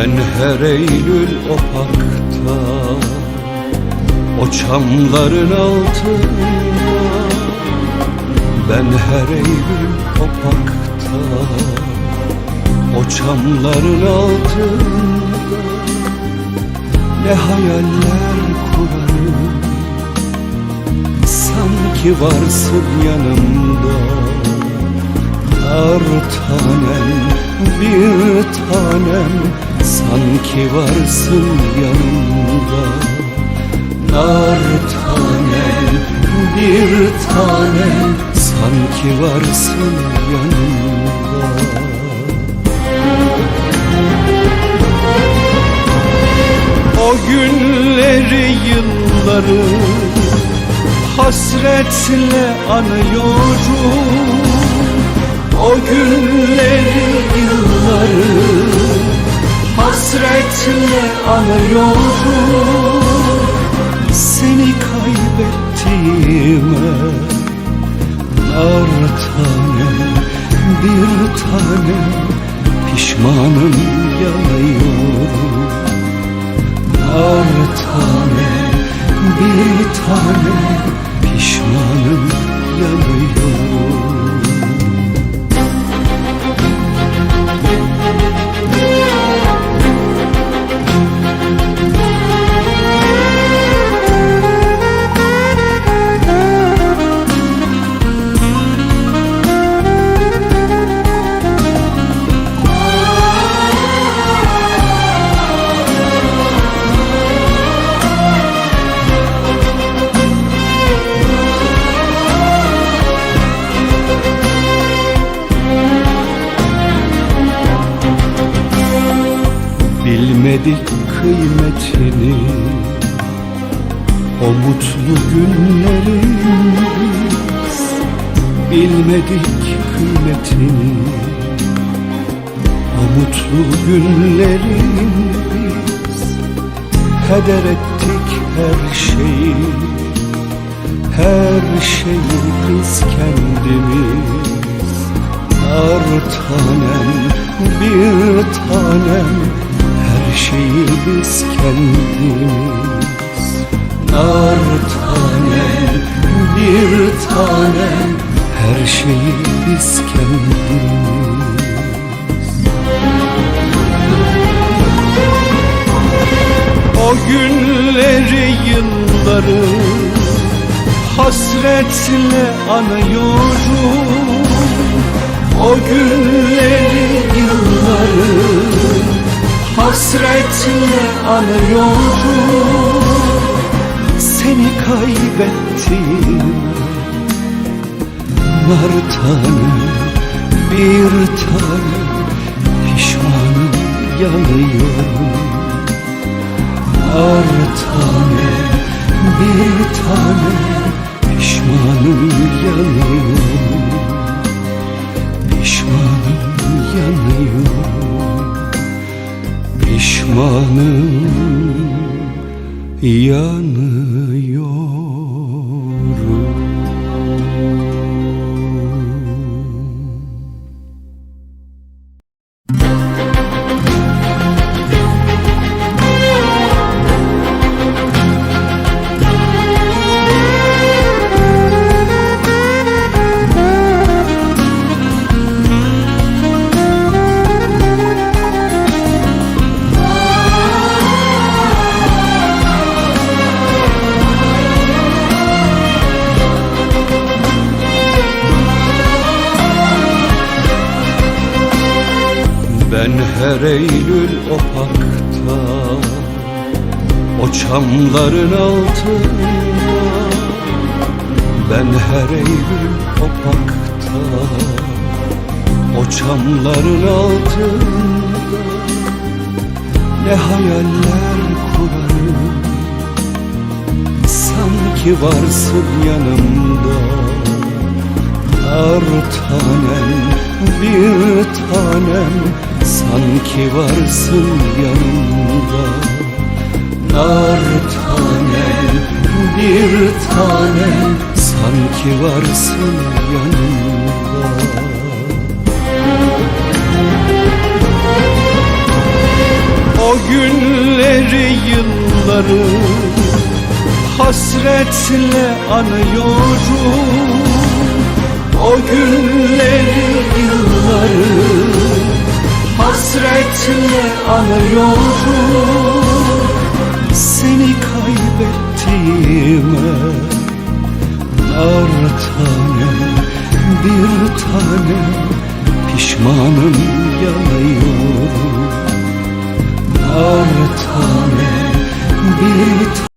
Ben her Eylül o parkta O çamların altında. Ben her Eylül o parkta O çamların altında. Ne hayaller kurarım Sanki varsın yanımda Nar tanem, bir tanem Sanki varsın yanımda. Nar tanem, bir tanem Sanki varsın yanımda. O günleri yılları hasretle anıyorum O günleri yılları hasretle anıyorum Seni kaybettiğime nar tanem bir tanem pişmanım yanıyorum Nar tanem bir tanem pişmanım yanıyorum Bilmedik kıymetini O mutlu günlerin biz Bilmedik kıymetini O mutlu günlerin biz Heder ettik her şeyi Her şeyi biz kendimiz. Nar tanem, bir tanem şeyi biz kendimiz. Nar tanem, bir tanem Her şeyi biz kendimiz. O günleri yılları hasretle anıyorum O günleri hasretle anıyorum. Seni kaybettim Nar tanem bir tanem pişmanım yanıyorum. Nar tanem bir tanem pişmanım yanıyorum. Pişmanım yanıyorum Pişmanım yanıyorum her Eylül o parkta O çamların altında. Ben her Eylül o parkta O çamların altında. Ne hayaller kurarım Sanki varsın yanımda. Nar tanem, bir tanem Sanki varsın yanımda. Nar tanem, bir tanem Sanki varsın yanımda. Günleri yılları Hasretle anıyorum. O günleri yılları Hasretle anıyorum. Seni kaybettiğime Nar tanem bir tanem Pişmanım yanıyorum Nar tanem bir